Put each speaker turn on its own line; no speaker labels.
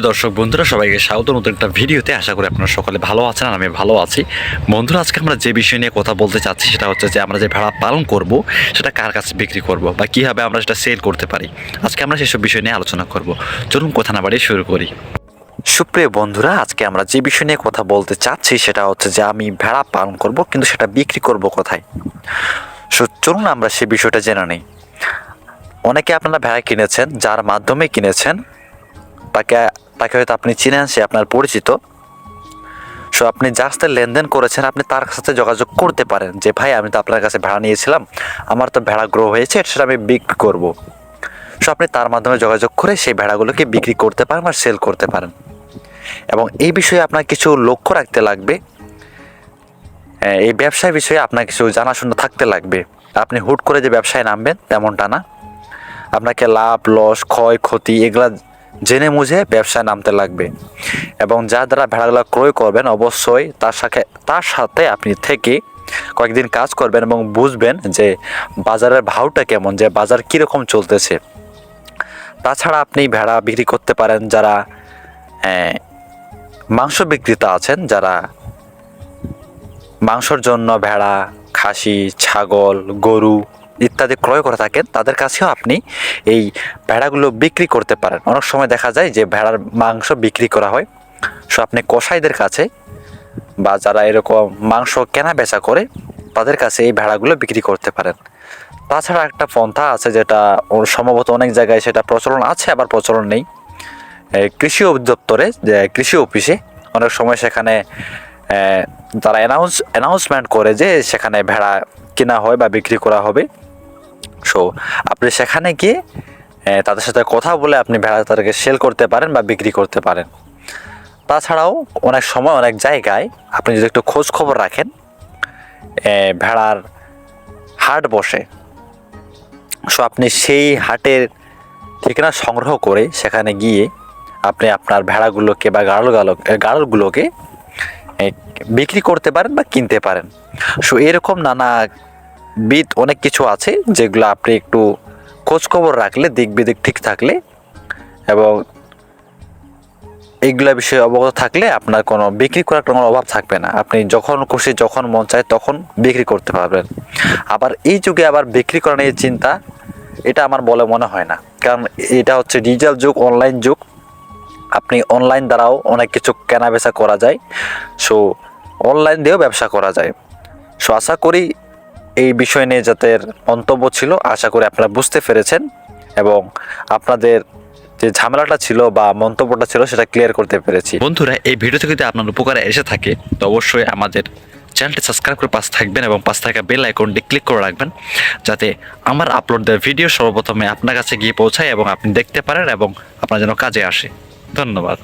দর্শক বন্ধুরা, সবাইকে স্বাগত। নতুন একটা ভিডিওতে আশা করি আপনারা সকলে ভালো আছেন আর আমি ভালো আছি। বন্ধুরা, আজকে আমরা যে বিষয় নিয়ে কথা বলতে চাচ্ছি সেটা হচ্ছে যে আমরা যে ভেড়া পালন করব, সেটা কার কাছে বিক্রি করব বা কীভাবে আমরা সেটা সেল করতে পারি। আজকে আমরা সেসব বিষয় নিয়ে আলোচনা করব। চলুন কথা না বাড়িয়ে শুরু করি। সুপ্রিয় বন্ধুরা, আজকে আমরা যে বিষয় নিয়ে কথা বলতে চাচ্ছি সেটা হচ্ছে যে আমি ভেড়া পালন করব, কিন্তু সেটা বিক্রি করব কোথায়? সো, চলুন আমরা সে বিষয়টা জেনে নিই। অনেকে আপনারা ভেড়া কিনেছেন, যার মাধ্যমে কিনেছেন, তাকে তাকে হয়তো আপনি চিনেন, সে আপনার পরিচিত। সো আপনি যার সাথে লেনদেন করেছেন, আপনি তার সাথে যোগাযোগ করতে পারেন যে, ভাই, আমি তো আপনার কাছে ভেড়া নিয়েছিলাম, আমার তো ভেড়া গ্রো হয়েছে, সেটা আমি বিক্রি করব। সো আপনি তার মাধ্যমে যোগাযোগ করে সেই ভেড়াগুলোকে বিক্রি করতে পারেন বা সেল করতে পারেন। এবং এই বিষয়ে আপনার কিছু লক্ষ্য রাখতে লাগবে। এই ব্যবসায় বিষয়ে আপনার কিছু জানাশোনা থাকতে লাগবে। আপনি হুট করে যে ব্যবসায় নামবেন তেমনটা না। আপনাকে লাভ লস ক্ষয়, ক্ষতি, এগুলা জেনে বুঝে ব্যবসায় নামতে লাগবে। এবং যার দ্বারা ভেড়াগুলো ক্রয় করবেন, অবশ্যই তার সাথে তার সাথে আপনি থেকে কয়েকদিন কাজ করবেন এবং বুঝবেন যে বাজারের ভাওটা কেমন, যে বাজার কীরকম চলতেছে। তাছাড়া আপনি ভেড়া বিক্রি করতে পারেন যারা মাংস বিক্রেতা আছেন, যারা মাংসর জন্য ভেড়া, খাসি, ছাগল, গরু ইত্যাদি ক্রয় করে থাকেন, তাদের কাছেও আপনি এই ভেড়াগুলো বিক্রি করতে পারেন। অনেক সময় দেখা যায় যে ভেড়ার মাংস বিক্রি করা হয়। সো আপনি কষাইদের কাছে বা যারা এরকম মাংস কেনা বেচা করে, তাদের কাছে এই ভেড়াগুলো বিক্রি করতে পারেন। তাছাড়া একটা পন্থা আছে যেটা সম্ভবত অনেক জায়গায় সেটা প্রচলন আছে, আবার প্রচলন নেই। কৃষি অধিদপ্তরে কৃষি অফিসে অনেক সময় সেখানে তারা অ্যানাউন্স অ্যানাউন্সমেন্ট করে যে সেখানে ভেড়া কেনা হয় বা বিক্রি করা হবে। সো আপনি সেখানে গিয়ে তাদের সাথে কথা বলে আপনি ভেড়া তাদেরকে সেল করতে পারেন বা বিক্রি করতে পারেন। তাছাড়াও অনেক সময়, অনেক জায়গায় আপনি যদি একটু খোঁজ খবর রাখেন ভেড়ার হাট বসে সো আপনি সেই হাটের ঠিকানা সংগ্রহ করে সেখানে গিয়ে আপনি আপনার ভেড়াগুলোকে বা গাড়লগুলো গাড়লগুলোকে বিক্রি করতে পারেন বা কিনতে পারেন। সো এরকম নানা বিদ অনেক কিছু আছে যেগুলো আপনি একটু খোঁজ খবর রাখলে, দিক বিদিক ঠিক থাকলে এবং এইগুলো বিষয়ে অবগত থাকলে আপনার কোনো বিক্রি করার কোনো অভাব থাকবে না। আপনি যখন খুশি, যখন মন চায়, তখন বিক্রি করতে পারবেন। আবার এই যুগে আবার বিক্রি করা নিয়ে চিন্তা, এটা আমার বলে মনে হয় না। কারণ এটা হচ্ছে ডিজিটাল যুগ, অনলাইন যুগ। আপনি অনলাইন দ্বারাও অনেক কিছু কেনা বেচা করা যায়। সো, অনলাইন দিয়েও ব্যবসা করা যায়। সো, আশা করি এই বিষয় নিয়ে যাদের মন্তব্য ছিল, আশা করি আপনারা বুঝতে পেরেছেন এবং আপনাদের যে ঝামেলাটা ছিল বা মন্তব্যটা ছিল সেটা ক্লিয়ার করতে পেরেছি। বন্ধুরা, এই ভিডিওতে যদি আপনার উপকারে এসে থাকে, তো অবশ্যই আমাদের চ্যানেলটি সাবস্ক্রাইব করে পাশে থাকবেন এবং পাশে থাকা বেল আইকনটি ক্লিক করে রাখবেন, যাতে আমার আপলোড দেওয়া ভিডিও সর্বপ্রথমে আপনার কাছে গিয়ে পৌঁছায় এবং আপনি দেখতে পারেন এবং আপনার যেন কাজে আসে। ধন্যবাদ।